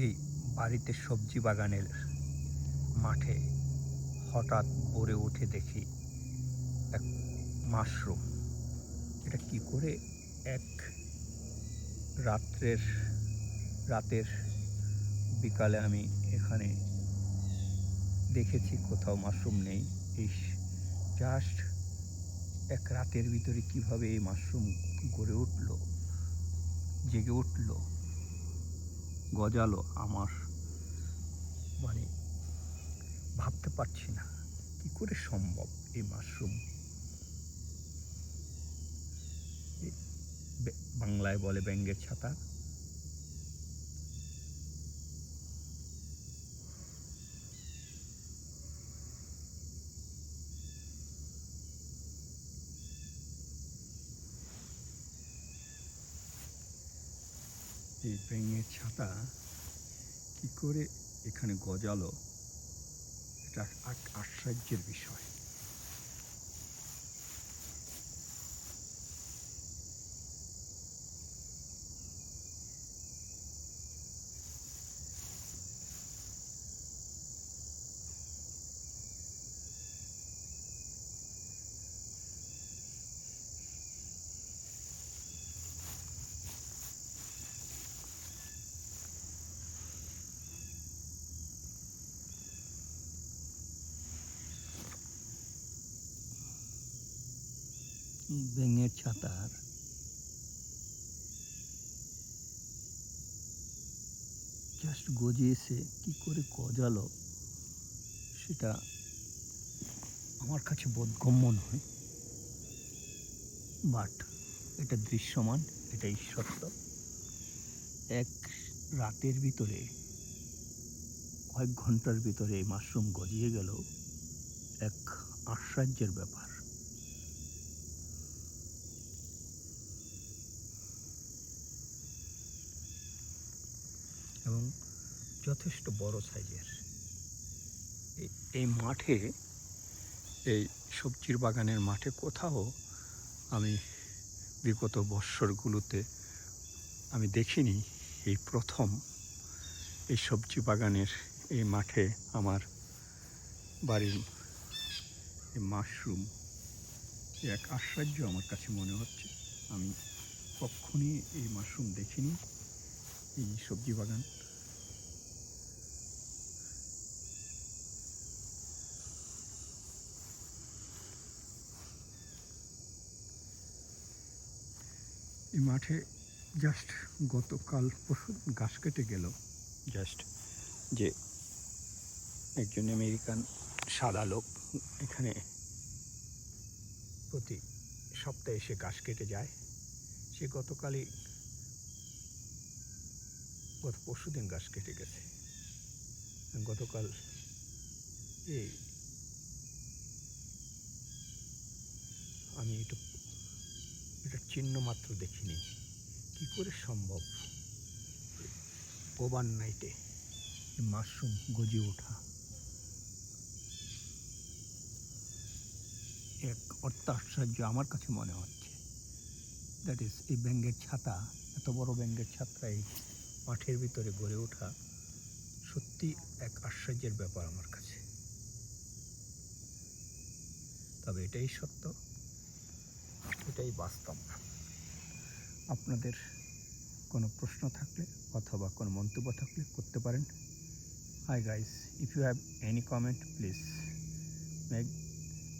এই বাড়িতে সবজি বাগানের মাঠে হঠাৎ ভরে উঠে দেখি এক মাশরুম। এটা কি করে এক রাত্রের, রাতের বিকালে আমি এখানে দেখেছি কোথাও মাশরুম নেই। এই জাস্ট এক রাতের ভিতরে কীভাবে এই মাশরুম গড়ে উঠল, জেগে উঠল? গজালো আমার। মানে ভাবতে পারছি না, কি করে সম্ভব এই মাশরুম? বাংলায় বলে ব্যাঙ্গের ছাতা। এই ব্যাঙের ছাতা কি করে এখানে গজালো? এটা আশ্চর্যের বিষয়। ব্যাঙের ছাতার। জাস্ট গজিয়েছে, কি করে গজালো? সেটা আমার কাছে বোধগম্য নয়। বাট এটা দৃশ্যমান, এটাই সত্য। এক রাতের ভিতরে, কয়েক ঘণ্টার ভিতরে মাশরুম গজিয়ে গেল। এক আশ্চর্যের ব্যাপার। এবং যথেষ্ট বড় সাইজের। এই- মাঠে, এই সবজির বাগানের মাঠে কোথাও আমি বিগত বৎসরগুলোতে আমি দেখিনি এই প্রথম এই সবজি বাগানের এই মাঠে আমার বাড়ির মাশরুম। এক আশ্চর্য আমার কাছে মনে হচ্ছে। আমি কখনই এই মাশরুম দেখিনি, এই সবজি বাগান। এই মাঠে জাস্ট গতকাল পরশু গাছ কেটে গেল। জাস্ট যে একজন আমেরিকান সাদা লোক এখানে প্রতি সপ্তাহে এসে গাছ কেটে যায়। সে গতকালই গত পরশু দিন গাছ কেটে গেছে। গতকাল এই আমি এটা চিহ্ন মাত্র দেখিনি। কি করে সম্ভব? ওভার নাইটে মাশরুম গজে ওঠা। এক অর্থ আশ্চর্য আমার কাছে মনে হচ্ছে। দ্যাট ইজ এই ব্যাঙ্গের ছাতা, এত বড় ব্যাঙ্গের ছাতা এই মাঠের ভিতরে গড়ে ওঠা সত্যি এক আশ্চর্যের ব্যাপার আমার কাছে। তবে এটাই সত্য। এটাই বাস্তব। আপনাদের কোনো প্রশ্ন থাকলে অথবা কোনো মন্তব্য থাকলে করতে পারেন। Hi guys if you have any comment please make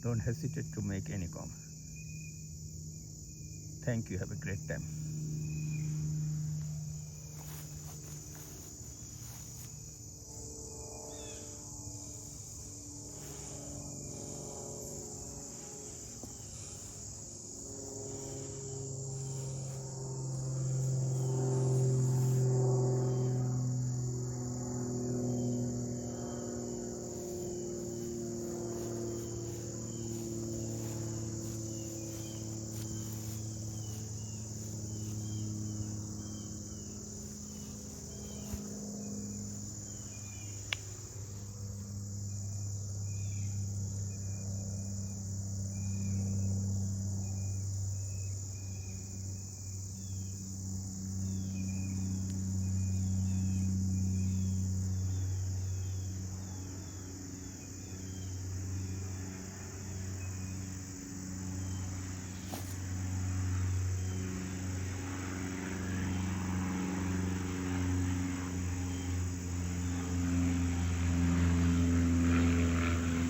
don't hesitate to make any comment thank you have a great time